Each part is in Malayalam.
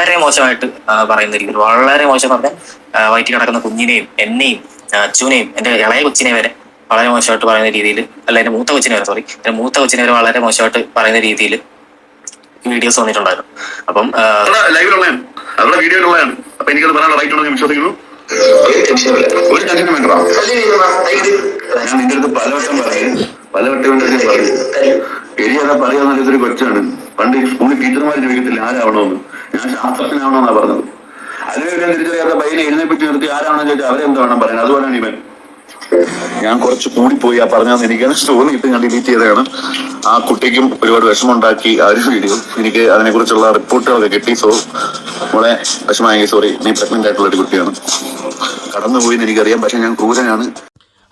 വളരെ മോശമായിട്ട് പറയുന്ന വളരെ മോശം പറഞ്ഞാൽ വയറ്റിൽ കിടക്കുന്ന കുഞ്ഞിനെയും എന്നെയും അച്ഛനെയും എന്റെ ഇളയ കൊച്ചിനെ വരെ വളരെ മോശമായിട്ട് പറയുന്ന രീതിയിൽ അല്ല എന്റെ മൂത്ത കൊച്ചിനെ വരെ സോറി എന്റെ മൂത്ത കൊച്ചിനെ വരെ വളരെ മോശമായിട്ട് പറയുന്ന രീതിയിൽ വീഡിയോസ് വന്നിട്ടുണ്ടായിരുന്നു. അപ്പം റൈറ്റ് ഉണ്ടെന്ന് വിശ്വസിക്കുന്നു. ഞാൻ പലവട്ടം പറയും. പലവട്ടം പറഞ്ഞു ഇതൊരു കൊച്ചാണ്. പണ്ട് സ്കൂളിൽ ടീച്ചർമാർ ചോദിക്കത്തില്ല ആരാവണമെന്ന്? ഞാൻ ശാസ്ത്രജ്ഞനാവണമെന്നാണ് പറഞ്ഞത്. അതിനെ തിരിച്ചറിയാത്ത പയ്യനെ എഴുന്നേപ്പിച്ച് നിർത്തി ആരാണെന്ന് ചോദിച്ചാൽ അവരെന്ത് വേണം പറയാൻ? അതുപോലെയാണ് ഇവൻ. ഞാൻ കുറച്ച് കൂടിപ്പോയി ആ പറഞ്ഞതെന്ന് എനിക്ക് തോന്നിയിട്ട് ഞാൻ ഡിലീറ്റ് ചെയ്തതാണ്. ആ കുട്ടിക്കും ഒരുപാട് വിഷമമുണ്ടാക്കി ആ ഒരു വീഡിയോ എനിക്ക് അതിനെക്കുറിച്ചുള്ള റിപ്പോർട്ടുകളൊക്കെ കിട്ടി. സോ നമ്മളെ വിഷമായി സോറി നീ പ്രഗ്നന്റ് ആയിട്ടുള്ള ഒരു കുട്ടിയാണ്. കടന്നുപോയി എനിക്കറിയാം പക്ഷെ ഞാൻ ക്രൂരനാണ്.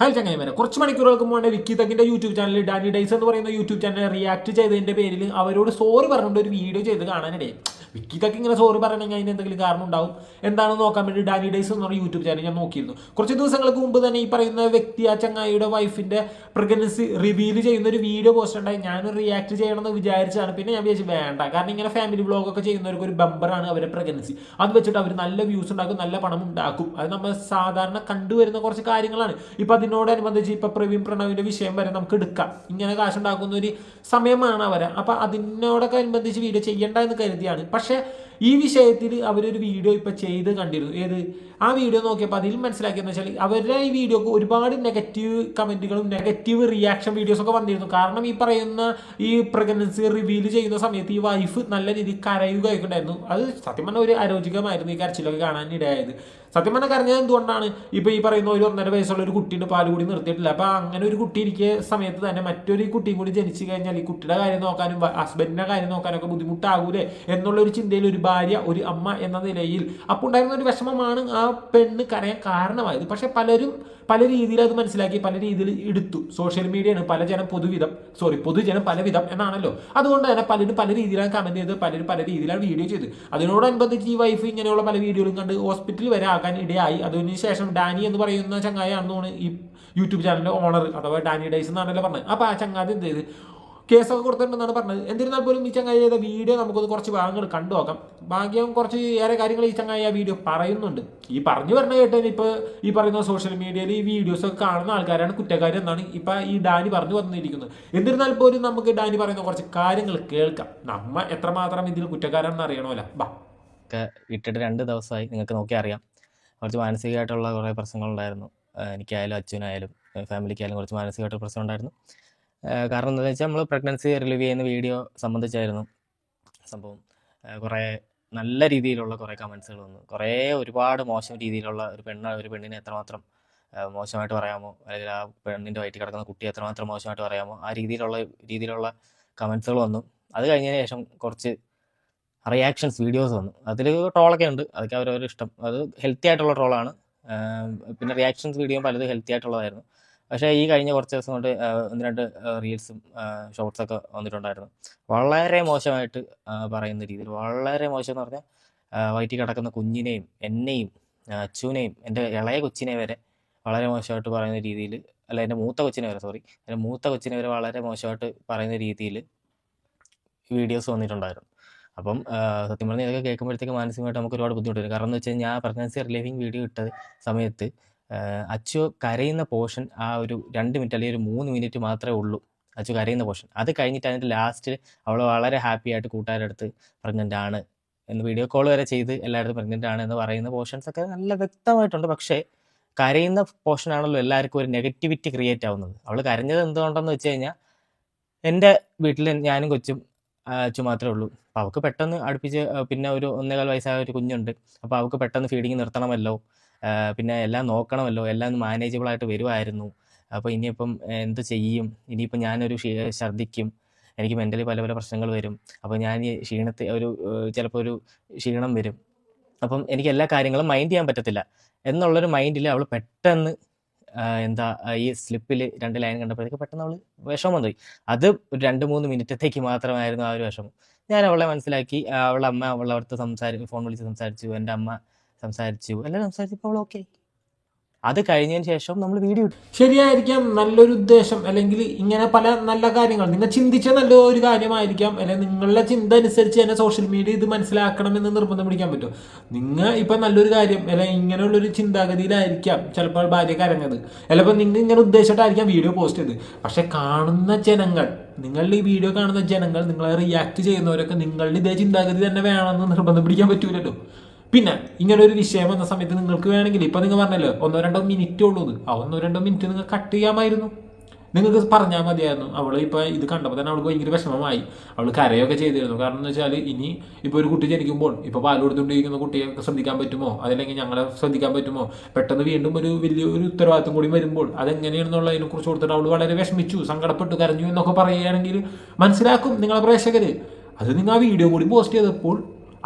ഹായ് ചങ്ങായിമാരെ കുറച്ച് മണിക്കൂറുകൾക്ക് മുന്നേ വിക്കി തക്കിന്റെ യൂട്യൂബ് ചാനൽ ഡാനി ഡൈസ് എന്ന് പറയുന്ന യൂട്യൂബ് ചാനൽ റിയാക്ട് ചെയ്തതിന്റെ പേരിൽ അവരോട് സോറി പറഞ്ഞുകൊണ്ട് ഒരു വീഡിയോ ചെയ്ത് കാണാനിടയായി. വിക്കി തക്ക് ഇങ്ങനെ സോറി പറയണമെങ്കിൽ അതിന് എന്തെങ്കിലും കാരണം ഉണ്ടാവും. എന്താണെന്ന് നോക്കാൻ വേണ്ടി ഡാനി ഡേയ്സ് എന്ന് പറഞ്ഞ യൂട്യൂബ് ചാനൽ ഞാൻ നോക്കിയിരുന്നു. കുറച്ച് ദിവസങ്ങൾക്ക് മുമ്പ് തന്നെ ഈ പറയുന്ന വ്യക്തി ആ ചങ്ങായിയുടെ വൈഫിന്റെ പ്രഗ്നൻസി റിവീൽ ചെയ്യുന്ന ഒരു വീഡിയോ പോസ്റ്റ് ഉണ്ടായി. ഞാൻ റിയാക്ട് ചെയ്യണമെന്ന് വിചാരിച്ചാണ് പിന്നെ ഞാൻ വിചാരിച്ചു വേണ്ട. കാരണം ഇങ്ങനെ ഫാമിലി വ്ളോഗൊക്കെ ചെയ്യുന്നവർക്ക് ഒരു ബമ്പറാണ് അവരുടെ പ്രഗ്നൻസി അത് വെച്ചിട്ട് അവർ നല്ല വ്യൂസ് ഉണ്ടാക്കും നല്ല പണം ഉണ്ടാക്കും. അത് നമ്മൾ സാധാരണ കണ്ടുവരുന്ന കുറച്ച് കാര്യങ്ങളാണ്. ഇപ്പം അതിനോടനുബന്ധിച്ച് ഇപ്പം പ്രവീൺ പ്രണവിന്റെ വിഷയം വരെ നമുക്ക് എടുക്കാം. ഇങ്ങനെ കാശുണ്ടാക്കുന്ന ഒരു സമയമാണ് അവരെ. അപ്പം അതിനോടൊക്കെ അനുബന്ധിച്ച് വീഡിയോ ചെയ്യേണ്ട എന്ന് കരുതിയാണ്. പക്ഷെ আসে ഈ വിഷയത്തിൽ അവരൊരു വീഡിയോ ഇപ്പോൾ ചെയ്ത് കണ്ടിരുന്നു. ഏത്? ആ വീഡിയോ നോക്കിയപ്പോൾ അതിൽ മനസ്സിലാക്കിയെന്ന് വെച്ചാൽ അവരുടെ ഈ വീഡിയോക്ക് ഒരുപാട് നെഗറ്റീവ് കമന്റുകളും നെഗറ്റീവ് റിയാക്ഷൻ വീഡിയോസൊക്കെ വന്നിരുന്നു. കാരണം ഈ പറയുന്ന ഈ പ്രഗ്നൻസി റിവീൽ ചെയ്യുന്ന സമയത്ത് ഈ വൈഫ് നല്ല രീതിയിൽ കരയുകയൊക്കെ ഉണ്ടായിരുന്നു അത് സത്യം പറഞ്ഞാൽ ഒരു അരോചികമായിരുന്നു ഈ കരച്ചിലൊക്കെ കാണാൻ ഇടയായത് സത്യം പറഞ്ഞാൽ കരഞ്ഞത് എന്തുകൊണ്ടാണ്? ഇപ്പോൾ ഈ പറയുന്ന ഒരു ഒന്നര വയസ്സുള്ള ഒരു കുട്ടീന്റെ പാൽ കൂടി നിർത്തിയിട്ടില്ല. അപ്പോൾ അങ്ങനെ ഒരു കുട്ടി ഇരിക്കുന്ന സമയത്ത് തന്നെ മറ്റൊരു കുട്ടിയും കൂടി ജനിച്ചു കഴിഞ്ഞാൽ ഈ കുട്ടിയുടെ കാര്യം നോക്കാനും ഹസ്ബൻഡിന്റെ കാര്യം നോക്കാനൊക്കെ ബുദ്ധിമുട്ടാകൂലേ എന്നുള്ളൊരു ചിന്തയിൽ ഒരു ഭാര്യ ഒരു അമ്മ എന്ന നിലയിൽ അപ്പോൾ ഉണ്ടായിരുന്ന ഒരു വിഷമമാണ് ആ പെണ്ണ് കരയാൻ കാരണമായത്. പക്ഷേ പലരും പല രീതിയിൽ അത് മനസ്സിലാക്കി പല രീതിയിൽ എടുത്തു. സോഷ്യൽ മീഡിയയാണ് പല ജനം പൊതുവിധം സോറി പൊതുജനം പലവിധം എന്നാണല്ലോ. അതുകൊണ്ട് തന്നെ പലരും പല രീതിയിലാണ് കമന്റ് ചെയ്ത് പലരും പല രീതിയിലാണ് വീഡിയോ ചെയ്ത് അതിനോടനുബന്ധിച്ച് ഈ വൈഫ് ഇങ്ങനെയുള്ള പല വീഡിയോകളും കണ്ട് ഹോസ്പിറ്റലിൽ വരെ ആകാൻ ഇടയായി. അതിനുശേഷം ഡാനി എന്ന് പറയുന്ന ചങ്ങായാണെന്ന് തോന്നുന്നു ഈ യൂട്യൂബ് ചാനലിന്റെ ഓണർ അഥവാ ഡാനി ഡൈസ് എന്നാണല്ലോ പറഞ്ഞത്. അപ്പോൾ ആ ചങ്ങാതി എന്ത് ചെയ്ത്? കേസൊക്കെ കൊടുത്തിട്ടുണ്ടെന്നാണ് പറഞ്ഞത്. എന്നിരുന്നാൽ പോലും ഈ ചങ്ങായി ചെയ്ത വീഡിയോ നമുക്കൊന്ന് കുറച്ച് ഭാഗങ്ങൾ കണ്ടു നോക്കാം. ഭാഗ്യം കുറച്ച് ഏറെ കാര്യങ്ങൾ ഈ ചങ്ങായി ആ വീഡിയോ പറയുന്നുണ്ട്. ഈ പറഞ്ഞു പറഞ്ഞ കേട്ടതിന് ഇപ്പോൾ ഈ പറയുന്ന സോഷ്യൽ മീഡിയയിൽ ഈ വീഡിയോസ് ഒക്കെ കാണുന്ന ആൾക്കാരാണ് കുറ്റക്കാർ എന്നാണ് ഇപ്പം ഈ ഡാനി പറഞ്ഞു വന്നിരിക്കുന്നത്. എന്നിരുന്നാൽ പോലും നമുക്ക് ഡാനി പറയുന്ന കുറച്ച് കാര്യങ്ങൾ കേൾക്കാം. നമ്മ എത്രമാത്രം ഇതിൽ കുറ്റക്കാരാണെന്ന് അറിയണമല്ലോ. ബാ. വിട്ടിട്ട് രണ്ട് ദിവസമായി നിങ്ങൾക്ക് നോക്കി അറിയാം. കുറച്ച് മാനസികമായിട്ടുള്ള കുറേ പ്രശ്നങ്ങളുണ്ടായിരുന്നു. എനിക്കായാലും അച്ഛനായാലും ഫാമിലിക്കായാലും കുറച്ച് മാനസികമായിട്ട് പ്രശ്നം ഉണ്ടായിരുന്നു കാരണം എന്താണെന്ന് വെച്ചാൽ നമ്മൾ പ്രഗ്നൻസി റിലീവ് ചെയ്യുന്ന വീഡിയോ സംബന്ധിച്ചായിരുന്നു സംഭവം. കുറേ നല്ല രീതിയിലുള്ള കുറേ കമൻസുകൾ വന്നു. കുറേ ഒരുപാട് മോശം രീതിയിലുള്ള ഒരു പെണ്ണ ഒരു പെണ്ണിനെ എത്രമാത്രം മോശമായിട്ട് പറയാമോ? അല്ലെങ്കിൽ ആ പെണ്ണിന്റെ വയറ്റിൽ കിടക്കുന്ന കുട്ടി എത്രമാത്രം മോശമായിട്ട് പറയാമോ? ആ രീതിയിലുള്ള രീതിയിലുള്ള കമൻസുകൾ വന്നു. അത് കഴിഞ്ഞതിന് ശേഷം കുറച്ച് റിയാക്ഷൻസ് വീഡിയോസ് വന്നു. അതിൽ ട്രോളൊക്കെ ഉണ്ട്. അതൊക്കെ അവരവരുടെ ഇഷ്ടം. അത് ഹെൽത്തി ആയിട്ടുള്ള ട്രോളാണ് പിന്നെ റിയാക്ഷൻസ് വീഡിയോ പലതും ഹെൽത്തി ആയിട്ടുള്ളതായിരുന്നു. പക്ഷേ ഈ കഴിഞ്ഞ കുറച്ച് ദിവസം കൊണ്ട് ഒന്ന് രണ്ട് റീൽസും ഷോർട്സ് ഒക്കെ വന്നിട്ടുണ്ടായിരുന്നു. വളരെ മോശമായിട്ട് പറയുന്ന രീതിയിൽ വളരെ മോശം എന്ന് പറഞ്ഞാൽ വയറ്റി കിടക്കുന്ന കുഞ്ഞിനെയും എന്നെയും അച്ഛനെയും എന്റെ ഇളയ കൊച്ചിനെ വരെ വളരെ മോശമായിട്ട് പറയുന്ന രീതിയിൽ അല്ല എന്റെ മൂത്ത കൊച്ചിനെ വരെ സോറി എന്റെ മൂത്ത കൊച്ചിനെ വരെ വളരെ മോശമായിട്ട് പറയുന്ന രീതിയിൽ വീഡിയോസ് വന്നിട്ടുണ്ടായിരുന്നു. അപ്പം സത്യം പറഞ്ഞാൽ ഇതൊക്കെ കേൾക്കുമ്പോഴത്തേക്ക് മാനസികമായിട്ട് നമുക്ക് ഒരുപാട് ബുദ്ധിമുട്ട് വരും കാരണം എന്ന് വെച്ച് കഴിഞ്ഞാൽ ഞാൻ പ്രഗ്നൻസി റിലീവിങ് വീഡിയോ ഇട്ട സമയത്ത് അച്ചു കരയുന്ന പോർഷൻ ആ ഒരു രണ്ട് മിനിറ്റ് അല്ലെങ്കിൽ ഒരു മൂന്ന് മിനിറ്റ് മാത്രമേ ഉള്ളൂ അച്ചു കരയുന്ന പോർഷൻ. അത് കഴിഞ്ഞിട്ട് അതിന്റെ ലാസ്റ്റിൽ അവൾ വളരെ ഹാപ്പി ആയിട്ട് കൂട്ടുകാരുടെ അടുത്ത് ആണ് എന്ന് വീഡിയോ കോൾ വരെ ചെയ്ത് എല്ലായിടത്തും പ്രഗ്നന്റ് ആണ് എന്ന് പറയുന്ന പോർഷൻസ് ഒക്കെ നല്ല വ്യക്തമായിട്ടുണ്ട്. പക്ഷേ കരയുന്ന പോർഷൻ ആണല്ലോ എല്ലാവർക്കും ഒരു നെഗറ്റിവിറ്റി ക്രിയേറ്റ് ആവുന്നത്. അവൾ കരഞ്ഞത് എന്തുകൊണ്ടെന്ന് വെച്ച് കഴിഞ്ഞാൽ എന്റെ വീട്ടിൽ ഞാനും കൊച്ചും അച്ചു മാത്രമേ ഉള്ളൂ. അപ്പോൾ അവൾക്ക് പെട്ടെന്ന് അടുപ്പിച്ച് പിന്നെ ഒരു ഒന്നേകാൽ വയസ്സായ ഒരു കുഞ്ഞുണ്ട്. അപ്പോൾ അവൾക്ക് പെട്ടെന്ന് ഫീഡിങ് നിർത്തണമല്ലോ. പിന്നെ എല്ലാം നോക്കണമല്ലോ. എല്ലാം മാനേജബിൾ ആയിട്ട് വരുമായിരുന്നു അപ്പോൾ ഇനിയിപ്പം എന്ത് ചെയ്യും? ഇനിയിപ്പം ഞാനൊരു ഛർദ്ദിക്കും. എനിക്ക് മെന്റലി പല പല പ്രശ്നങ്ങൾ വരും. അപ്പോൾ ഞാൻ ഈ ക്ഷീണത്തെ ഒരു ചിലപ്പോൾ ഒരു ക്ഷീണം വരും. അപ്പം എനിക്ക് എല്ലാ കാര്യങ്ങളും മൈൻഡ് ചെയ്യാൻ പറ്റത്തില്ല. എന്നുള്ളൊരു മൈൻഡിൽ അവൾ പെട്ടെന്ന് എന്താ ഈ സ്ലിപ്പിൽ രണ്ട് ലൈൻ കണ്ടപ്പോഴത്തേക്ക് പെട്ടെന്ന് അവൾ വിഷമം പോയി അത് ഒരു രണ്ട് മൂന്ന് മിനിറ്റത്തേക്ക് മാത്രമായിരുന്നു ആ ഒരു വിഷമം. ഞാൻ അവളെ മനസ്സിലാക്കി അവളെ അമ്മ അവളെ അവിടുത്തെ സംസാരിച്ചു ഫോൺ വിളിച്ച് സംസാരിച്ചു എന്റെ അമ്മ സംസാരിച്ചു എല്ലാം സംസാരിച്ചപ്പോൾ അവൾ ഓക്കെ അത് കഴിഞ്ഞതിന് ശേഷം നമ്മൾ വീഡിയോ ശരിയായിരിക്കാം നല്ലൊരു ഉദ്ദേശം അല്ലെങ്കിൽ ഇങ്ങനെ പല നല്ല കാര്യങ്ങൾ. നിങ്ങൾ ചിന്തിച്ച നല്ല ഒരു കാര്യമായിരിക്കാം. അല്ലെങ്കിൽ നിങ്ങളുടെ ചിന്ത അനുസരിച്ച് തന്നെ സോഷ്യൽ മീഡിയ ഇത് മനസ്സിലാക്കണമെന്ന് നിർബന്ധം പിടിക്കാൻ പറ്റും. നിങ്ങൾ ഇപ്പം നല്ലൊരു കാര്യം അല്ലെങ്കിൽ ഇങ്ങനെയുള്ളൊരു ചിന്താഗതിയിലായിരിക്കാം ചിലപ്പോൾ ഭാര്യ കരഞ്ഞത്. ചിലപ്പോൾ നിങ്ങൾ ഇങ്ങനെ ഉദ്ദേശിച്ചിട്ടായിരിക്കാം വീഡിയോ പോസ്റ്റ് ചെയ്ത്. പക്ഷെ കാണുന്ന ജനങ്ങൾ നിങ്ങളുടെ ഈ വീഡിയോ കാണുന്ന ജനങ്ങൾ നിങ്ങളെ റിയാക്ട് ചെയ്യുന്നവരൊക്കെ നിങ്ങളുടെ ഇതേ ചിന്താഗതി തന്നെ വേണമെന്ന് നിർബന്ധം പിടിക്കാൻ പറ്റൂലല്ലോ. പിന്നെ ഇങ്ങനെ ഒരു വിഷയം വന്ന സമയത്ത് നിങ്ങൾക്ക് വേണമെങ്കിൽ ഇപ്പൊ നിങ്ങൾ പറഞ്ഞല്ലോ ഒന്നോ രണ്ടോ മിനിറ്റ് ഉള്ളൂ. ആ ഒന്നോ രണ്ടോ മിനിറ്റ് നിങ്ങൾ കട്ട് ചെയ്യാമായിരുന്നു. നിങ്ങൾക്ക് പറഞ്ഞാൽ മതിയായിരുന്നു. അവൾ ഇപ്പോൾ ഇത് കണ്ടപ്പോൾ തന്നെ അവൾക്ക് ഭയങ്കര വിഷമമായി. അവൾ കരയൊക്കെ ചെയ്തിരുന്നു. കാരണം എന്ന് വെച്ചാൽ ഇനി ഇപ്പോൾ ഒരു കുട്ടി ജനിക്കുമ്പോൾ ഇപ്പോൾ പാൽ കൊടുത്തുകൊണ്ടിരിക്കുന്ന കുട്ടിയെ ശ്രദ്ധിക്കാൻ പറ്റുമോ? അതല്ലെങ്കിൽ ഞങ്ങളെ ശ്രദ്ധിക്കാൻ പറ്റുമോ? പെട്ടെന്ന് വീണ്ടും ഒരു വലിയ ഒരു ഉത്തരവാദിത്വം കൂടി വരുമ്പോൾ അതെങ്ങനെയാണെന്നുള്ളതിനെ കുറിച്ച് കൊടുത്തിട്ട് അവൾ വളരെ വിഷമിച്ചു സങ്കടപ്പെട്ടു കരഞ്ഞു എന്നൊക്കെ പറയുകയാണെങ്കിൽ മനസ്സിലാക്കും നിങ്ങളെ പ്രേക്ഷകർ അത് നിങ്ങൾ ആ വീഡിയോ കൂടി പോസ്റ്റ് ചെയ്തപ്പോൾ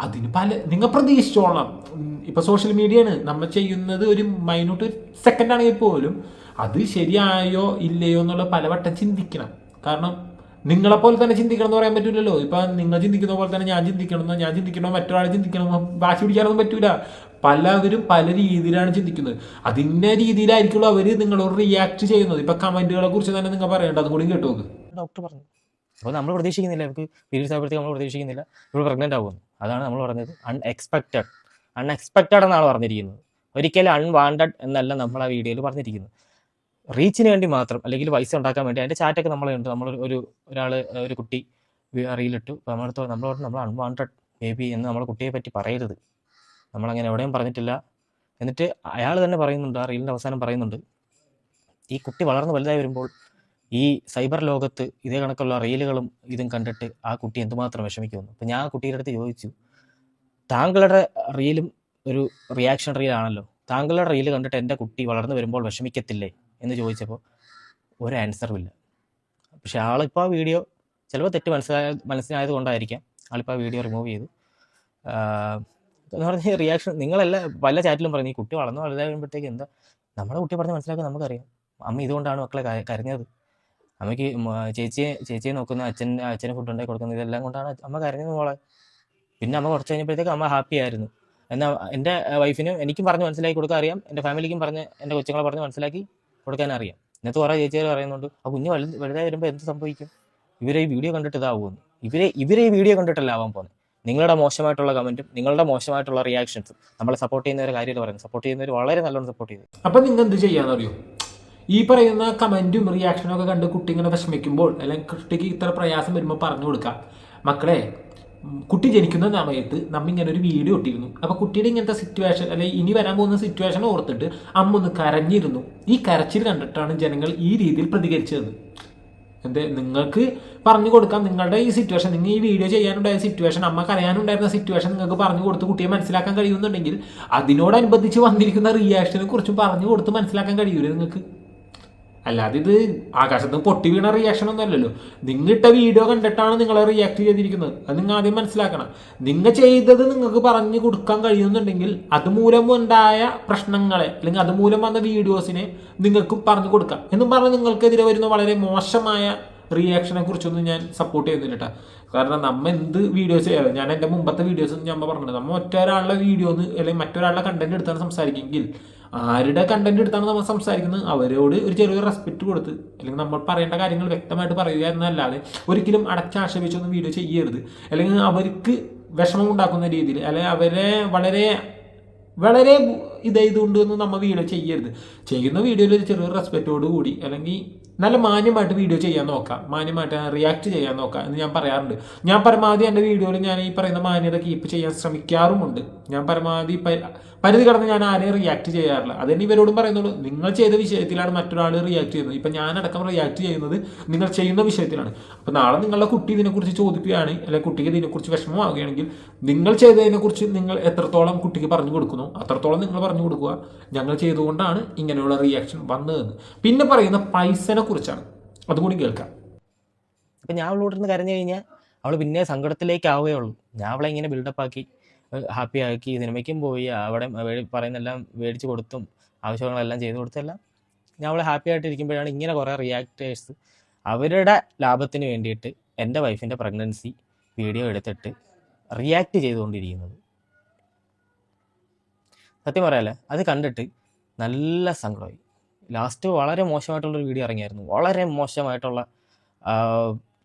അതിന് പല നിങ്ങൾ പ്രതീക്ഷിച്ചോളാം ഉം, ഇപ്പൊ സോഷ്യൽ ആണ്. നമ്മൾ ചെയ്യുന്നത് ഒരു മൈന്യൂട്ട് സെക്കൻഡ് ആണെങ്കിൽ പോലും അത് ശരിയായോ ഇല്ലയോ എന്നുള്ള പലവട്ടം ചിന്തിക്കണം. കാരണം നിങ്ങളെ പോലെ തന്നെ ചിന്തിക്കണം എന്ന് പറയാൻ പറ്റില്ലല്ലോ ഇപ്പൊ നിങ്ങൾ ചിന്തിക്കുന്ന പോലെ തന്നെ ഞാൻ ചിന്തിക്കണമെന്നോ ഞാൻ ചിന്തിക്കണോ മറ്റൊരാൾ ചിന്തിക്കണമെന്നോ വാശി പിടിക്കാനൊന്നും പറ്റൂല. പലവരും പല രീതിയിലാണ് ചിന്തിക്കുന്നത്. അതിന്റെ രീതിയിലായിരിക്കുള്ളൂ അവർ നിങ്ങളോട് റിയാക്ട് ചെയ്യുന്നത്. ഇപ്പൊ കമന്റുകളെ കുറിച്ച് തന്നെ നിങ്ങൾ പറയേണ്ടത് അതും കൂടി കേട്ടു നോക്ക്. ഡോക്ടർ പറഞ്ഞു. അപ്പോൾ നമ്മൾ പ്രതീക്ഷിക്കുന്നില്ല. ഇവർക്ക് പീരീഡ്സ് ആയപ്പോഴത്തേക്ക് നമ്മൾ പ്രതീക്ഷിക്കുന്നില്ല. ഇവർ പ്രഗ്നന്റ് ആകുമെന്ന് അതാണ് നമ്മൾ പറഞ്ഞത്. അൺഎക്സ്പെക്റ്റഡ് അൺഎക്സ്പെക്റ്റഡ് എന്നാണ് പറഞ്ഞിരിക്കുന്നത്. ഒരിക്കലും അൺവാണ്ടഡ് എന്നല്ല നമ്മൾ ആ വീഡിയോയിൽ പറഞ്ഞിരിക്കുന്നത്. റീച്ചിന് വേണ്ടി മാത്രം അല്ലെങ്കിൽ പൈസ ഉണ്ടാക്കാൻ വേണ്ടി അതിന്റെ ചാറ്റൊക്കെ നമ്മളുണ്ട് നമ്മൾ ഒരു ഒരാൾ ഒരു കുട്ടി റീലിട്ടു അപ്പോൾ നമ്മൾ പറഞ്ഞു നമ്മൾ അൺവാണ്ടഡ് ബേബി എന്ന് നമ്മളെ കുട്ടിയെ പറ്റി പറയരുത്. നമ്മളങ്ങനെ എവിടെയും പറഞ്ഞിട്ടില്ല. എന്നിട്ട് അയാൾ തന്നെ പറയുന്നുണ്ട് ആ റീലിന്റെ അവസാനം പറയുന്നുണ്ട്. ഈ കുട്ടി വളർന്ന് വലുതായി വരുമ്പോൾ ഈ സൈബർ ലോകത്ത് ഇതേ കണക്കുള്ള റീലുകളും ഇതും കണ്ടിട്ട് ആ കുട്ടി എന്തുമാത്രം വിഷമിക്കുന്നു? അപ്പം ഞാൻ ആ കുട്ടിയുടെ അടുത്ത് ചോദിച്ചു. താങ്കളുടെ റീലും ഒരു റിയാക്ഷൻ റീലാണല്ലോ താങ്കളുടെ റീൽ കണ്ടിട്ട് എന്റെ കുട്ടി വളർന്നു വരുമ്പോൾ വിഷമിക്കത്തില്ലേ എന്ന് ചോദിച്ചപ്പോൾ ഒരു ആൻസറും ഇല്ല. പക്ഷെ ആളിപ്പോൾ ആ വീഡിയോ ചിലപ്പോൾ തെറ്റ് മനസ്സിലായ മനസ്സിലായത് കൊണ്ടായിരിക്കാം. ആളിപ്പോൾ ആ വീഡിയോ റിമൂവ് ചെയ്തു. എന്ന് പറഞ്ഞ റിയാക്ഷൻ നിങ്ങളല്ല പല ചാറ്റിലും പറഞ്ഞു ഈ കുട്ടി വളർന്നു വലുതായി വരുമ്പോഴത്തേക്ക് എന്താ? നമ്മുടെ കുട്ടി പറഞ്ഞ് മനസ്സിലാക്കാൻ നമുക്കറിയാം. അമ്മ ഇതുകൊണ്ടാണ് മക്കളെ കരഞ്ഞത്. അമ്മയ്ക്ക് ചേച്ചിയെ ചേച്ചിയെ നോക്കുന്ന അച്ഛൻ അച്ഛന് ഫുഡ് ഉണ്ടാക്കി കൊടുക്കുന്നത് ഇതെല്ലാം കൊണ്ടാണ് അമ്മ കരഞ്ഞത് മോളെ. പിന്നെ അമ്മ കുറച്ച് കഴിഞ്ഞപ്പോഴത്തേക്ക് അമ്മ ഹാപ്പി ആയിരുന്നു. എന്നാൽ എന്റെ വൈഫിനും എനിക്കും പറഞ്ഞ് മനസ്സിലാക്കി കൊടുക്കാൻ അറിയാം. എന്റെ ഫാമിലിക്കും പറഞ്ഞ് എന്റെ കൊച്ചുങ്ങളെ പറഞ്ഞ് മനസ്സിലാക്കി കൊടുക്കാൻ അറിയാം. ഇന്നത്തെ കുറേ ചേച്ചികൾ പറയുന്നുണ്ട് ആ കുഞ്ഞ് വലു വലുതായി വരുമ്പോൾ എന്ത് സംഭവിക്കും? ഇവരെ ഈ വീഡിയോ കണ്ടിട്ട് ഇതാവുമെന്ന്. ഇവരെ ഇവരെ ഈ വീഡിയോ കണ്ടിട്ടല്ല ആവാൻ പോകുന്നത് നിങ്ങളുടെ മോശമായിട്ടുള്ള കമന്റും നിങ്ങളുടെ മോശമായിട്ടുള്ള റിയാക്ഷൻസും നമ്മളെ സപ്പോർട്ട് ചെയ്യുന്ന ഒരു കാര്യമായിട്ട് പറയുന്നത് സപ്പോർട്ട് ചെയ്യുന്നവർ വളരെ നല്ലോണം സപ്പോർട്ട് ചെയ്തു. അപ്പൊ നിങ്ങൾ എന്ത് ചെയ്യാന്നറിയോ? ഈ പറയുന്ന കമന്റും റിയാക്ഷനും ഒക്കെ കണ്ട് കുട്ടി ഇങ്ങനെ വിഷമിക്കുമ്പോൾ അല്ലെങ്കിൽ കുട്ടിക്ക് ഇത്ര പ്രയാസം വരുമ്പോൾ പറഞ്ഞു കൊടുക്കാം. മക്കളെ കുട്ടി ജനിക്കുന്ന സമയത്ത് നമ്മ ഇങ്ങനെ ഒരു വീഡിയോ ഇട്ടിരുന്നു. അപ്പോൾ കുട്ടിയുടെ ഇങ്ങനത്തെ സിറ്റുവേഷൻ അല്ലെങ്കിൽ ഇനി വരാൻ പോകുന്ന സിറ്റുവേഷൻ ഓർത്തിട്ട് അമ്മ ഒന്ന് കരഞ്ഞിരുന്നു. ഈ കരച്ചിൽ കണ്ടിട്ടാണ് ജനങ്ങൾ ഈ രീതിയിൽ പ്രതികരിച്ചത്. എന്ത് നിങ്ങൾക്ക് പറഞ്ഞു കൊടുക്കാം നിങ്ങളുടെ ഈ സിറ്റുവേഷൻ നിങ്ങൾ ഈ വീഡിയോ ചെയ്യാനുണ്ടായ സിറ്റുവേഷൻ അമ്മ കരയാനുണ്ടായിരുന്ന സിറ്റുവേഷൻ നിങ്ങൾക്ക് പറഞ്ഞു കൊടുത്ത് കുട്ടിയെ മനസ്സിലാക്കാൻ കഴിയുന്നുണ്ടെങ്കിൽ അതിനോടനുബന്ധിച്ച് വന്നിരിക്കുന്ന റിയാക്ഷനെ കുറിച്ചും പറഞ്ഞു കൊടുത്ത് മനസ്സിലാക്കാൻ കഴിയൂലേ നിങ്ങൾക്ക്? അല്ലാതെ ഇത് ആകാശത്ത് പൊട്ടി വീണ റിയാക്ഷൻ ഒന്നും അല്ലല്ലോ. നിങ്ങളിട്ട വീഡിയോ കണ്ടിട്ടാണ് നിങ്ങൾ റിയാക്ട് ചെയ്തിരിക്കുന്നത്. അത് നിങ്ങൾ ആദ്യം മനസ്സിലാക്കണം. നിങ്ങൾ ചെയ്തത് നിങ്ങൾക്ക് പറഞ്ഞു കൊടുക്കാൻ കഴിയുന്നുണ്ടെങ്കിൽ അതുമൂലം ഉണ്ടായ പ്രശ്നങ്ങളെ അല്ലെങ്കിൽ അതുമൂലം വന്ന വീഡിയോസിനെ നിങ്ങൾക്ക് പറഞ്ഞു കൊടുക്കാം. എന്നും പറഞ്ഞ് നിങ്ങൾക്കെതിരെ വരുന്ന വളരെ മോശമായ റിയാക്ഷനെ കുറിച്ചൊന്നും ഞാൻ സപ്പോർട്ട് ചെയ്യുന്നില്ല കേട്ടോ കാരണം നമ്മ എന്ത് വീഡിയോസ് ചെയ്യാം ഞാൻ എന്റെ മുമ്പത്തെ വീഡിയോസ് ഞാൻ പറഞ്ഞത് നമ്മൾ ഒറ്റ ഒരാളുടെ വീഡിയോന്ന് അല്ലെങ്കിൽ മറ്റൊരാളുടെ കണ്ടന്റ് എടുത്താണ് സംസാരിക്കുമെങ്കിൽ ആരുടെ കണ്ടന്റ് എടുത്താണ് നമ്മൾ സംസാരിക്കുന്നത്? അവരോട് ഒരു ചെറിയ റെസ്പെക്ട് കൊടുത്ത് അല്ലെങ്കിൽ നമ്മൾ പറയേണ്ട കാര്യങ്ങൾ വ്യക്തമായിട്ട് പറയുക എന്നല്ലാതെ ഒരിക്കലും അടച്ചാക്ഷേപിച്ചൊന്നും വീഡിയോ ചെയ്യരുത്. അല്ലെങ്കിൽ അവർക്ക് വിഷമം ഉണ്ടാക്കുന്ന രീതിയിൽ അല്ലെങ്കിൽ അവരെ വളരെ വളരെ ഇതായതുകൊണ്ട് ഒന്നും നമ്മൾ വീഡിയോ ചെയ്യരുത്. ചെയ്യുന്ന വീഡിയോയിൽ ഒരു ചെറിയ റെസ്പെക്റ്റോട് കൂടി അല്ലെങ്കിൽ നല്ല മാന്യമായിട്ട് വീഡിയോ ചെയ്യാൻ നോക്കാം. മാന്യമായിട്ട് റിയാക്ട് ചെയ്യാൻ നോക്കാം എന്ന് ഞാൻ പറയാറുണ്ട്. ഞാൻ പരമാവധി എന്റെ വീഡിയോയിൽ ഞാൻ ഈ പറയുന്ന മാന്യത കീപ്പ് ചെയ്യാൻ ശ്രമിക്കാറുമുണ്ട്. ഞാൻ പരമാവധി പരിധി കടന്ന് ഞാൻ ആരെയും റിയാക്ട് ചെയ്യാറില്ല. അതന്നെ ഇവരോടും പറയുന്നുള്ളൂ. നിങ്ങൾ ചെയ്ത വിഷയത്തിലാണ് മറ്റൊരാൾ റിയാക്ട് ചെയ്യുന്നത്. ഇപ്പം ഞാനടക്കം റിയാക്ട് ചെയ്യുന്നത് നിങ്ങൾ ചെയ്യുന്ന വിഷയത്തിലാണ്. അപ്പം നാളെ നിങ്ങളുടെ കുട്ടി ഇതിനെക്കുറിച്ച് ചോദിക്കുകയാണ് അല്ലെങ്കിൽ കുട്ടിക്ക് ഇതിനെക്കുറിച്ച് വിഷമമാവുകയാണെങ്കിൽ നിങ്ങൾ ചെയ്തതിനെക്കുറിച്ച് നിങ്ങൾ എത്രത്തോളം കുട്ടിക്ക് പറഞ്ഞു കൊടുക്കുന്നു അത്രത്തോളം നിങ്ങൾ പറഞ്ഞു കൊടുക്കുക ഞങ്ങൾ ചെയ്തുകൊണ്ടാണ് ഇങ്ങനെയുള്ള റിയാക്ഷൻ വന്നതെന്ന്. പിന്നെ പറയുന്ന പൈസനെ കുറിച്ചാണ്. അതുകൂടി കേൾക്കാം. അപ്പം ഞാൻ അവളോട് കരഞ്ഞു കഴിഞ്ഞാൽ അവൾ പിന്നെ സങ്കടത്തിലേക്കാവുകയുള്ളൂ ഞാൻ അവളെ ഇങ്ങനെ ബിൽഡപ്പ് ആക്കി. ഹാപ്പി ആക്കി സിനിമയ്ക്കും പോയി അവിടെ പറയുന്നെല്ലാം മേടിച്ച് കൊടുത്തും ആവശ്യങ്ങളെല്ലാം ചെയ്തു കൊടുത്തെല്ലാം ഞാൻ അവളെ ഹാപ്പി ആയിട്ട് ഇരിക്കുമ്പോഴാണ് ഇങ്ങനെ കുറേ റിയാക്ടേഴ്സ് അവരുടെ ലാഭത്തിന് വേണ്ടിയിട്ട് എന്റെ വൈഫിന്റെ പ്രഗ്നൻസി വീഡിയോ എടുത്തിട്ട് റിയാക്ട് ചെയ്തുകൊണ്ടിരിക്കുന്നത്. സത്യം പറയാല്ലേ അത് കണ്ടിട്ട് നല്ല സങ്കടമായി. ലാസ്റ്റ് വളരെ മോശമായിട്ടുള്ളൊരു വീഡിയോ ഇറങ്ങിയായിരുന്നു. വളരെ മോശമായിട്ടുള്ള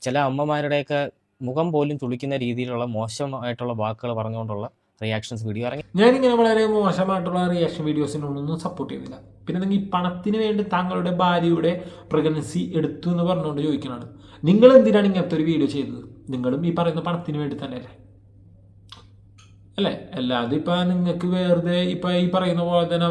ചില അമ്മമാരുടെയൊക്കെ മുഖം പോലും തുളിക്കുന്ന രീതിയിലുള്ള മോശമായിട്ടുള്ള വാക്കുകൾ പറഞ്ഞുകൊണ്ടുള്ള റിയാക്ഷൻസ് വീഡിയോ ഇറങ്ങി. ഞാനിങ്ങനെ വളരെ മോശമായിട്ടുള്ള റിയാക്ഷൻ വീഡിയോസിനൊന്നും സപ്പോർട്ട് ചെയ്യുന്നില്ല പിന്നെ നിങ്ങൾ ഈ പണത്തിന് വേണ്ടി താങ്കളുടെ ഭാര്യയുടെ പ്രഗ്നൻസി എടുത്തു എന്ന് പറഞ്ഞുകൊണ്ട് ചോദിക്കുന്നതാണ് നിങ്ങൾ എന്തിനാണ് ഇങ്ങനത്തെ ഒരു വീഡിയോ ചെയ്തത്? നിങ്ങളും ഈ പറയുന്ന പണത്തിന് വേണ്ടി തന്നെ അല്ലേ അല്ലേ? അല്ലാതെ ഇപ്പം നിങ്ങൾക്ക് വെറുതെ ഇപ്പം ഈ പറയുന്ന പോലെ തന്നെ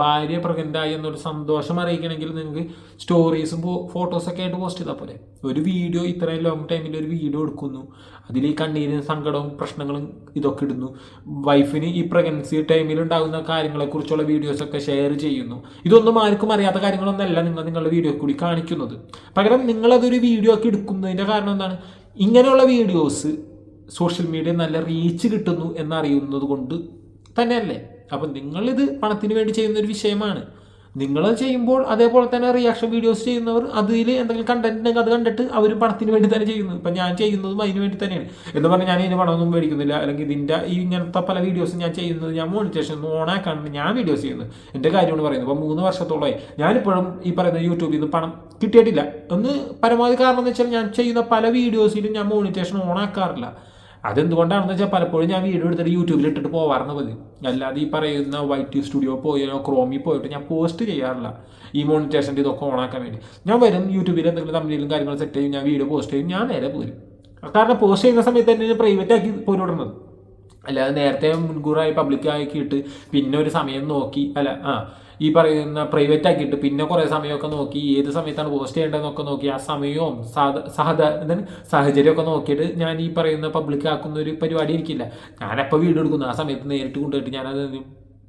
ഭാര്യ പ്രഗ്നന്റായി എന്നൊരു സന്തോഷം അറിയിക്കണമെങ്കിൽ നിങ്ങൾക്ക് സ്റ്റോറീസും ഫോട്ടോസൊക്കെ ആയിട്ട് പോസ്റ്റ് ചെയ്താൽ പോലെ ഒരു വീഡിയോ ഇത്രയും ലോങ് ടൈമിൽ ഒരു വീഡിയോ എടുക്കുന്നു. അതിൽ ഈ കണ്ണീരും സങ്കടവും പ്രശ്നങ്ങളും ഇതൊക്കെ ഇടുന്നു. വൈഫിന് ഈ പ്രഗ്നൻസി ടൈമിൽ ഉണ്ടാകുന്ന കാര്യങ്ങളെക്കുറിച്ചുള്ള വീഡിയോസൊക്കെ ഷെയർ ചെയ്യുന്നു. ഇതൊന്നും ആർക്കും അറിയാത്ത കാര്യങ്ങളൊന്നല്ല നിങ്ങൾ നിങ്ങളുടെ വീഡിയോ കൂടി കാണിക്കുന്നത്. പകരം നിങ്ങളതൊരു വീഡിയോ ഒക്കെ എടുക്കുന്നതിന്റെ കാരണം എന്താണ്? ഇങ്ങനെയുള്ള വീഡിയോസ് സോഷ്യൽ മീഡിയ നല്ല റീച്ച് കിട്ടുന്നു എന്നറിയുന്നത് കൊണ്ട് തന്നെയല്ലേ? അപ്പം നിങ്ങളിത് പണത്തിന് വേണ്ടി ചെയ്യുന്ന ഒരു വിഷയമാണ്. നിങ്ങൾ ചെയ്യുമ്പോൾ അതേപോലെ തന്നെ റിയാക്ഷൻ വീഡിയോസ് ചെയ്യുന്നവർ അതിൽ എന്തെങ്കിലും കണ്ടന്റ് ഉണ്ടെങ്കിൽ അത് കണ്ടിട്ട് അവർ പണത്തിന് വേണ്ടി തന്നെ ചെയ്യുന്നു ഇപ്പം ഞാൻ ചെയ്യുന്നതും അതിന് വേണ്ടി തന്നെയാണ്. എന്ന് പറഞ്ഞാൽ ഞാൻ ഇതിന് പണമൊന്നും മേടിക്കുന്നില്ല. അല്ലെങ്കിൽ ഇതിന്റെ ഈ ഇങ്ങനത്തെ പല വീഡിയോസ് ഞാൻ ചെയ്യുന്നത് ഞാൻ മോണിറ്റേഷൻ ഓണാക്കാണ്ട് ഞാൻ വീഡിയോസ് ചെയ്യുന്നത്. എന്റെ കാര്യമാണ് പറയുന്നത്. അപ്പോൾ മൂന്ന് വർഷത്തോളമായി ഞാനിപ്പോഴും ഈ പറയുന്ന യൂട്യൂബിൽ നിന്ന് പണം കിട്ടിയിട്ടില്ല. ഒന്ന് പരമാവധി കാരണം എന്ന് വെച്ചാൽ ഞാൻ ചെയ്യുന്ന പല വീഡിയോസിലും ഞാൻ മോണിറ്റേഷൻ ഓണാക്കാറില്ല അതെന്തുകൊണ്ടാണെന്ന് വെച്ചാൽ പലപ്പോഴും ഞാൻ വീഡിയോ എടുത്തിട്ട് യൂട്യൂബിൽ ഇട്ടിട്ട് പോവാറുണ്ട് പതി അല്ലാതെ ഈ പറയുന്ന വൈറ്റ് സ്റ്റുഡിയോ പോയോ ക്രോമിൽ പോയിട്ട് ഞാൻ പോസ്റ്റ് ചെയ്യാറില്ല. ഈ മോണിറ്റേഷന്റെ ഇതൊക്കെ ഓണാക്കാൻ വേണ്ടി. ഞാൻ വരും യൂട്യൂബിൽ എന്തെങ്കിലും തമ്മിലും കാര്യങ്ങൾ സെറ്റ് ചെയ്യും ഞാൻ വീഡിയോ പോസ്റ്റ് ചെയ്യും ഞാൻ നേരെ പോരും. കാരണം പോസ്റ്റ് ചെയ്യുന്ന സമയത്ത് തന്നെ ഞാൻ പ്രൈവറ്റ് ആക്കി പോരിടുന്നത് അല്ലാതെ നേരത്തെ മുൻകൂറായി പബ്ലിക്കാക്കിയിട്ട് പിന്നെ ഒരു സമയം നോക്കി അല്ല ആ ഈ പറയുന്ന പ്രൈവറ്റ് ആക്കിയിട്ട് പിന്നെ കുറേ സമയമൊക്കെ നോക്കി ഏത് സമയത്താണ് പോസ്റ്റ് ചെയ്യേണ്ടതെന്നൊക്കെ നോക്കി ആ സമയവും സാധ സഹദ എന്താണ് സാഹചര്യമൊക്കെ നോക്കിയിട്ട് ഞാൻ ഈ പറയുന്ന പബ്ലിക് ആക്കുന്ന ഒരു പരിപാടി എനിക്കില്ല ഞാനപ്പോൾ വീഡിയോ എടുക്കുന്നു. ആ സമയത്ത് നേരിട്ട് കൊണ്ടുപോയിട്ട് ഞാനത്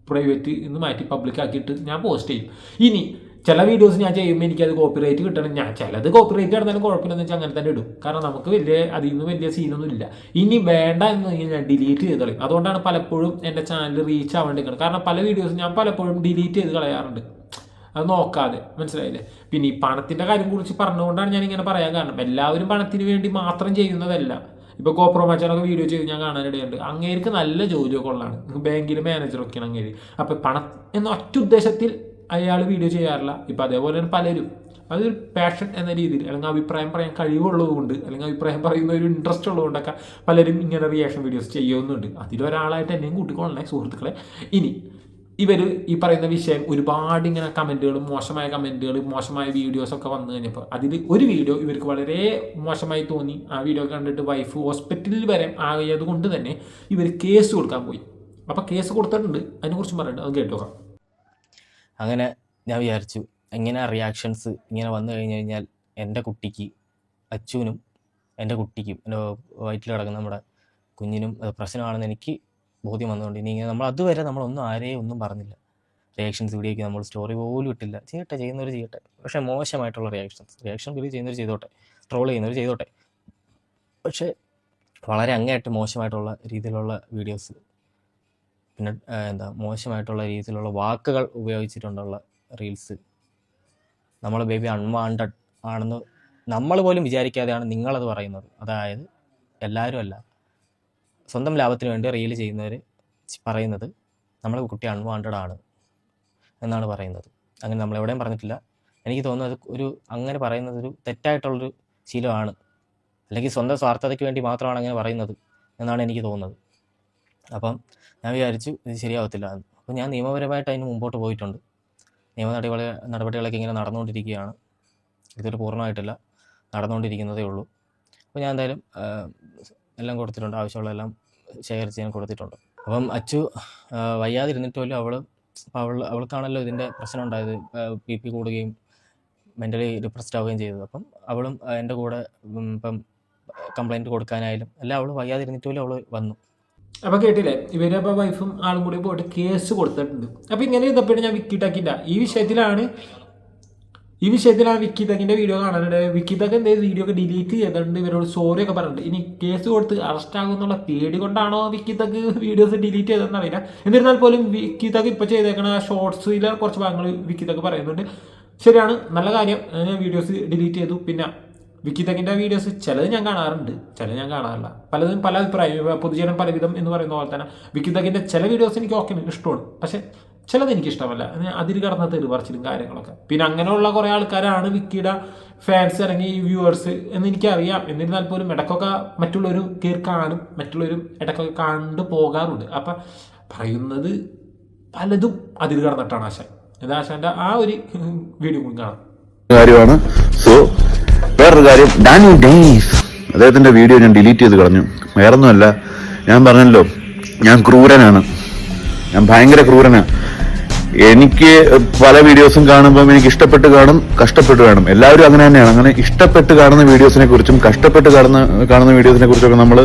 പ്രൈവറ്റ് നിന്ന് മാറ്റി പബ്ലിക് ആക്കിയിട്ട് ഞാൻ പോസ്റ്റ് ചെയ്യും. ഇനി ചില വീഡിയോസ് ഞാൻ ചെയ്യുമ്പോൾ എനിക്കത് കോപ്പിറൈറ്റ് കിട്ടണം. ഞാൻ ചിലത് കോപ്പിറൈറ്റ് കിടന്നാലും കുഴപ്പമില്ലെന്ന് വെച്ചാൽ അങ്ങനെ തന്നെ ഇടും. കാരണം നമുക്ക് വലിയ അതിൽ നിന്ന് വലിയ സീനൊന്നും ഇല്ല. ഇനി വേണ്ട എന്ന് ഞാൻ ഡിലീറ്റ് ചെയ്ത് കളയും. അതുകൊണ്ടാണ് പലപ്പോഴും എന്റെ ചാനൽ റീച്ച് ആവേണ്ടിരിക്കുന്നത് കാരണം പല വീഡിയോസ് ഞാൻ പലപ്പോഴും ഡിലീറ്റ് ചെയ്ത് കളയാറുണ്ട്. അത് നോക്കാതെ. മനസ്സിലായില്ലേ? പിന്നെ ഈ പണത്തിന്റെ കാര്യം കുറിച്ച് പറഞ്ഞുകൊണ്ടാണ് ഞാൻ ഇങ്ങനെ പറയാൻ കാരണം. എല്ലാവരും പണത്തിന് വേണ്ടി മാത്രം ചെയ്യുന്നതല്ല. ഇപ്പോൾ കോപ്രോമാച്ചാനൊക്കെ വീഡിയോ ചെയ്ത് ഞാൻ കാണാനിടയുണ്ട്. അങ്ങേർക്ക് നല്ല ജോലിയൊക്കെ ഉള്ളതാണ്. ബാങ്കിൽ മാനേജറൊക്കെയാണ് അങ്ങേര് അപ്പോൾ പണം എന്ന ഒറ്റ ഉദ്ദേശത്തിൽ അയാൾ വീഡിയോ ചെയ്യാറില്ല. ഇപ്പം അതേപോലെ തന്നെ പലരും. അതൊരു പാഷൻ എന്ന രീതിയിൽ അല്ലെങ്കിൽ അഭിപ്രായം പറയാൻ കഴിവുള്ളതുകൊണ്ട് അല്ലെങ്കിൽ അഭിപ്രായം പറയുന്ന ഒരു ഇൻട്രസ്റ്റ് ഉള്ളതുകൊണ്ടൊക്കെ പലരും ഇങ്ങനെ റിയാക്ഷൻ വീഡിയോസ് ചെയ്യുന്നുണ്ട്. അതിലൊരാളായിട്ട് എന്നെയും കൂട്ടിക്കൊള്ളണേ സുഹൃത്തുക്കളെ. ഇനി ഇവർ ഈ പറയുന്ന വിഷയം ഒരുപാട് ഇങ്ങനെ കമന്റുകൾ മോശമായ കമന്റുകൾ മോശമായ വീഡിയോസ് ഒക്കെ വന്നു കഴിഞ്ഞപ്പോൾ അതിൽ ഒരു വീഡിയോ ഇവർക്ക് വളരെ മോശമായി തോന്നി. ആ വീഡിയോ കണ്ടിട്ട് വൈഫ് ഹോസ്പിറ്റലിൽ വരെ ആയത് കൊണ്ട് തന്നെ ഇവർ കേസ് കൊടുക്കാൻ പോയി. അപ്പോൾ കേസ് കൊടുത്തിട്ടുണ്ട്. അതിനെക്കുറിച്ച് പറയുന്നുണ്ട് അത് കേട്ടോക്കാം അങ്ങനെ ഞാൻ വിചാരിച്ചു ഇങ്ങനെ റിയാക്ഷൻസ് ഇങ്ങനെ വന്നു കഴിഞ്ഞു കഴിഞ്ഞാൽ എന്റെ കുട്ടിക്ക് അച്ചുവിനും എന്റെ കുട്ടിക്കും എന്റെ വയറ്റിൽ കിടക്കുന്ന നമ്മുടെ കുഞ്ഞിനും അത് പ്രശ്നമാണെന്ന് എനിക്ക് ബോധ്യം വന്നുകൊണ്ട് ഇനി ഇങ്ങനെ നമ്മൾ അതുവരെ നമ്മളൊന്നും ആരെയും ഒന്നും പറഞ്ഞില്ല. റിയാക്ഷൻസ് വീഡിയോയ്ക്ക് നമ്മൾ സ്റ്റോറി പോലും ഇട്ടില്ല. ചെയ്യട്ടെ ചെയ്യുന്നവർ ചെയ്യട്ടെ. പക്ഷേ മോശമായിട്ടുള്ള റിയാക്ഷൻസ് റിയാക്ഷൻ വീഡിയോ ചെയ്യുന്നവർ ചെയ്തോട്ടെ ട്രോൾ ചെയ്യുന്നവർ ചെയ്തോട്ടെ. പക്ഷേ വളരെ അങ്ങേയറ്റം മോശമായിട്ടുള്ള രീതിയിലുള്ള വീഡിയോസ് പിന്നെ എന്താ മോശമായിട്ടുള്ള രീതിയിലുള്ള വാക്കുകൾ ഉപയോഗിച്ചിട്ടുണ്ടുള്ള റീൽസ്. നമ്മൾ ബേബി അൺവാണ്ടഡ് ആണെന്ന് നമ്മൾ പോലും വിചാരിക്കാതെയാണ് നിങ്ങളത് പറയുന്നത്. അതായത് എല്ലാവരും അല്ല സ്വന്തം ലാഭത്തിന് വേണ്ടി റീൽ ചെയ്യുന്നവർ പറയുന്നത് നമ്മൾ കുട്ടി അൺവാണ്ടഡ് ആണ് എന്നാണ് പറയുന്നത്. അങ്ങനെ നമ്മൾ എവിടെയും പറഞ്ഞിട്ടില്ല. എനിക്ക് തോന്നുന്നത് ഒരു അങ്ങനെ പറയുന്നത് ഒരു തെറ്റായിട്ടുള്ളൊരു ശീലമാണ്. അല്ലെങ്കിൽ സ്വന്തം സ്വാർത്ഥതയ്ക്ക് വേണ്ടി മാത്രമാണ് അങ്ങനെ പറയുന്നത് എന്നാണ് എനിക്ക് തോന്നുന്നത്. അപ്പം ഞാൻ വിചാരിച്ചു ഇത് ശരിയാവത്തില്ല. എന്ന് അപ്പോൾ ഞാൻ നിയമപരമായിട്ട് അതിന് മുമ്പോട്ട് പോയിട്ടുണ്ട്. നിയമ നടപടി നടപടികളൊക്കെ ഇങ്ങനെ നടന്നുകൊണ്ടിരിക്കുകയാണ്. ഇതൊരു പൂർണമായിട്ടില്ല നടന്നുകൊണ്ടിരിക്കുന്നതേ ഉള്ളൂ. അപ്പോൾ ഞാൻ എന്തായാലും എല്ലാം കൊടുത്തിട്ടുണ്ട്. ആവശ്യമുള്ളതെല്ലാം ശേഖരിച്ച് ഞാൻ കൊടുത്തിട്ടുണ്ട്. അപ്പം അച്ചു വയ്യാതിരുന്നിട്ട് പോലും അവൾ അപ്പോൾ അവൾ അവൾക്കാണല്ലോ ഇതിന്റെ പ്രശ്നം ഉണ്ടായത്. ബി പി കൂടുകയും മെന്റലി ഡിപ്രസ്ഡ് ആവുകയും ചെയ്തത്. അപ്പം അവളും എന്റെ കൂടെ ഇപ്പം കംപ്ലൈന്റ് കൊടുക്കാനായാലും എല്ലാം അവൾ വയ്യാതിരുന്നിട്ട് പോലും അവൾ വന്നു. അപ്പൊ കേട്ടില്ലേ? ഇവർ അപ്പൊ വൈഫും ആളും കൂടി പോയിട്ട് കേസ് കൊടുത്തിട്ടുണ്ട്. അപ്പോൾ ഇങ്ങനെ ഇതപ്പോഴും ഞാൻ വിക്കി ടാക്കില്ല ഈ വിഷയത്തിലാണ് ഈ വിഷയത്തിലാണ് വിക്കി തക്കിന്റെ വീഡിയോ കാണാനുണ്ട് വിക്കി തക്ക് എന്തേ വീഡിയോ ഒക്കെ ഡിലീറ്റ് ചെയ്തിട്ടുണ്ട്. ഇവരോട് സോറി ഒക്കെ പറഞ്ഞിട്ടുണ്ട്. ഇനി കേസ് കൊടുത്ത് അറസ്റ്റ് ആകുമെന്നുള്ള പേടി കൊണ്ടാണോ വിക്കി തക്ക് വീഡിയോസ് ഡിലീറ്റ് ചെയ്തതെന്ന് അറിയില്ല. എന്നിരുന്നാൽ പോലും വിക്കി തക്ക് ഇപ്പൊ ചെയ്തേക്കണ ഷോർട്സിലെ കുറച്ച് ഭാഗങ്ങൾ വിക്കി തക്ക് പറയുന്നുണ്ട്. ശരിയാണ്. നല്ല കാര്യം. വീഡിയോസ് ഡിലീറ്റ് ചെയ്തു. പിന്നെ വിക്കി തക്കിന്റെ വീഡിയോസ് ചിലത് ഞാൻ കാണാറുണ്ട് ചിലത് ഞാൻ കാണാറില്ല. പലതും പല അഭിപ്രായം പൊതുജനം പലവിധം എന്ന് പറയുന്ന പോലെ തന്നെ വിക്കി തക്കിന്റെ ചില വീഡിയോസ് എനിക്ക് ഓക്കെ ഇഷ്ടമാണ്. പക്ഷേ ചിലത് എനിക്ക് ഇഷ്ടമല്ല. അതിൽ കടന്ന തെറി പറിച്ചിലും കാര്യങ്ങളൊക്കെ. പിന്നെ അങ്ങനെയുള്ള കുറേ ആൾക്കാരാണ് വിക്കിയുടെ ഫാൻസ് അല്ലെങ്കിൽ വ്യൂവേഴ്സ് എന്ന് എനിക്കറിയാം. എന്നിരുന്നാൽ പോലും ഇടയ്ക്കൊക്കെ മറ്റുള്ളവർ കയറി കാണും മറ്റുള്ളവരും ഇടയ്ക്കൊക്കെ കണ്ടു പോകാറുണ്ട്. അപ്പം പറയുന്നത് പലതും അതിൽ കടന്നിട്ടാണ് ആശാൻ. ആശാന്റെ ആ ഒരു വീഡിയോ കൂടി കാണാം. കാര്യമാണ്. സോ വേറൊരു കാര്യം ഡാനി ഡേയ്സ് അദ്ദേഹത്തിന്റെ വീഡിയോ ഞാൻ ഡിലീറ്റ് ചെയ്ത് കളഞ്ഞു. വേറൊന്നുമല്ല ഞാൻ പറഞ്ഞല്ലോ ഞാൻ ക്രൂരനാണ്. ഞാൻ ഭയങ്കര ക്രൂരനാണ് എനിക്ക് പല വീഡിയോസും കാണുമ്പോൾ എനിക്ക് ഇഷ്ടപ്പെട്ട് കാണും കഷ്ടപ്പെട്ട് കാണും. എല്ലാവരും അങ്ങനെ തന്നെയാണ്. അങ്ങനെ ഇഷ്ടപ്പെട്ട് കാണുന്ന വീഡിയോസിനെ കുറിച്ചും കഷ്ടപ്പെട്ട് കാണുന്ന കാണുന്ന വീഡിയോസിനെ കുറിച്ചൊക്കെ നമ്മൾ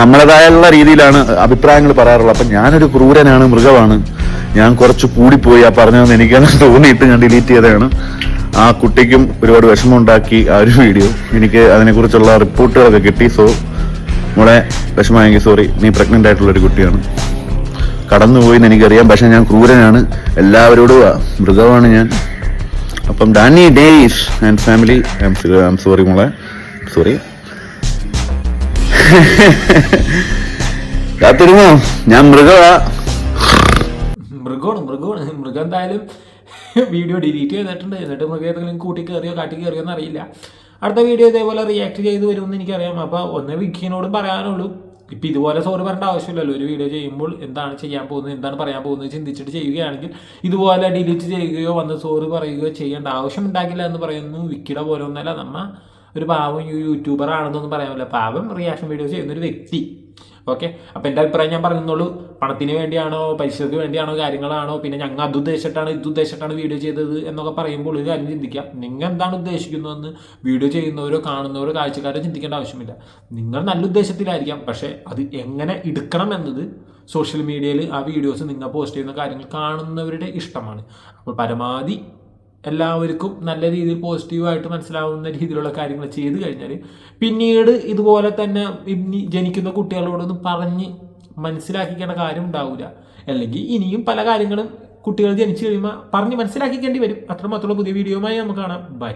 നമ്മളേതായുള്ള രീതിയിലാണ് അഭിപ്രായങ്ങൾ പറയാറുള്ളത്. അപ്പം ഞാനൊരു ക്രൂരനാണ് മൃഗമാണ്. ഞാൻ കുറച്ച് കൂടിപ്പോയി ആ പറഞ്ഞതെന്ന് എനിക്കാണ് തോന്നിയിട്ട് ഞാൻ ഡിലീറ്റ് ചെയ്തതാണ്. ആ കുട്ടിക്കും ഒരുപാട് വിഷമം ഉണ്ടാക്കി ആ ഒരു വീഡിയോ. എനിക്ക് അതിനെക്കുറിച്ചുള്ള റിപ്പോർട്ടുകളൊക്കെ കിട്ടി. സോ മോളെ വിഷമമായെങ്കിൽ സോറി നീ പ്രഗ്നന്റ് ആയിട്ടുള്ള ഒരു കുട്ടിയാണ്. കടന്നുപോയി എനിക്കറിയാം. പക്ഷെ ഞാൻ ക്രൂരനാണ്. എല്ലാവരോടും മൃഗമാണ് ഞാൻ. അപ്പം Danny Days and family I am sorry മോളെ. സോറി കാത്തിരുന്നോ? ഞാൻ മൃഗമാ മൃഗമാണ് മൃഗമാണ്. മൃഗം എന്തായാലും വീഡിയോ ഡിലീറ്റ് ചെയ്തിട്ടുണ്ട്. എന്നിട്ട് മൃഗം ഏതെങ്കിലും കൂട്ടി കയറിയോ കാട്ടി കയറിയോ എന്നറിയില്ല അടുത്ത വീഡിയോ ഇതേപോലെ റിയാക്ട് ചെയ്ത് വരുമെന്ന് എനിക്കറിയാം. അപ്പോൾ ഒന്ന് വിക്കിനോട് പറയാനുള്ളൂ. ഇപ്പം ഇതുപോലെ സോറി പറയേണ്ട ആവശ്യമില്ലല്ലോ. ഒരു വീഡിയോ ചെയ്യുമ്പോൾ എന്താണ് ചെയ്യാൻ പോകുന്നത് എന്താണ് പറയാൻ പോകുന്നത് ചിന്തിച്ചിട്ട് ചെയ്യുകയാണെങ്കിൽ ഇതുപോലെ ഡിലീറ്റ് ചെയ്യുകയോ വന്ന് സോറി പറയുകയോ ചെയ്യേണ്ട ആവശ്യം എന്ന് പറയുന്നു. വിക്കിയുടെ പോലെ ഒന്നല്ല നമ്മ ഒരു പാവം യൂട്യൂബർ ആണെന്നൊന്നും പറയാൻ പറ്റില്ല. പാവം റിയാക്ഷൻ വീഡിയോ ചെയ്യുന്ന ഒരു വ്യക്തി. ഓക്കെ അപ്പോൾ എന്റെ അഭിപ്രായം ഞാൻ പറഞ്ഞോളൂ പണത്തിന് വേണ്ടിയാണോ പൈസക്ക് വേണ്ടിയാണോ കാര്യങ്ങളാണോ പിന്നെ ഞങ്ങൾ അത് ഉദ്ദേശിച്ചിട്ടാണ് ഇത് ഉദ്ദേശിച്ചിട്ടാണ് വീഡിയോ ചെയ്തത് എന്നൊക്കെ പറയുമ്പോൾ ഒരു കാര്യം ചിന്തിക്കാം നിങ്ങൾ എന്താണ് ഉദ്ദേശിക്കുന്നതെന്ന് വീഡിയോ ചെയ്യുന്നവരോ കാണുന്നവരോ കാഴ്ചക്കാരോ ചിന്തിക്കേണ്ട ആവശ്യമില്ല. നിങ്ങൾ നല്ല ഉദ്ദേശത്തിലായിരിക്കാം. പക്ഷേ അത് എങ്ങനെ എടുക്കണം എന്നത് സോഷ്യൽ മീഡിയയിൽ ആ വീഡിയോസ് നിങ്ങൾ പോസ്റ്റ് ചെയ്യുന്ന കാര്യങ്ങൾ കാണുന്നവരുടെ ഇഷ്ടമാണ്. അപ്പോൾ പരമാവധി എല്ലാവർക്കും നല്ല രീതിയിൽ പോസിറ്റീവായിട്ട് മനസ്സിലാവുന്ന രീതിയിലുള്ള കാര്യങ്ങൾ ചെയ്തു കഴിഞ്ഞാൽ പിന്നീട് ഇതുപോലെ തന്നെ ജനിക്കുന്ന കുട്ടികളോടൊന്നും പറഞ്ഞ് മനസ്സിലാക്കിക്കേണ്ട കാര്യം ഉണ്ടാവില്ല അല്ലെങ്കിൽ ഇനിയും പല കാര്യങ്ങളും കുട്ടികൾ ജനിച്ചു കഴിയുമ്പോൾ പറഞ്ഞ് മനസ്സിലാക്കിക്കേണ്ടി വരും. അത്രമാത്രമുള്ള പുതിയ വീഡിയോയുമായി നമുക്ക് കാണാം. ബൈ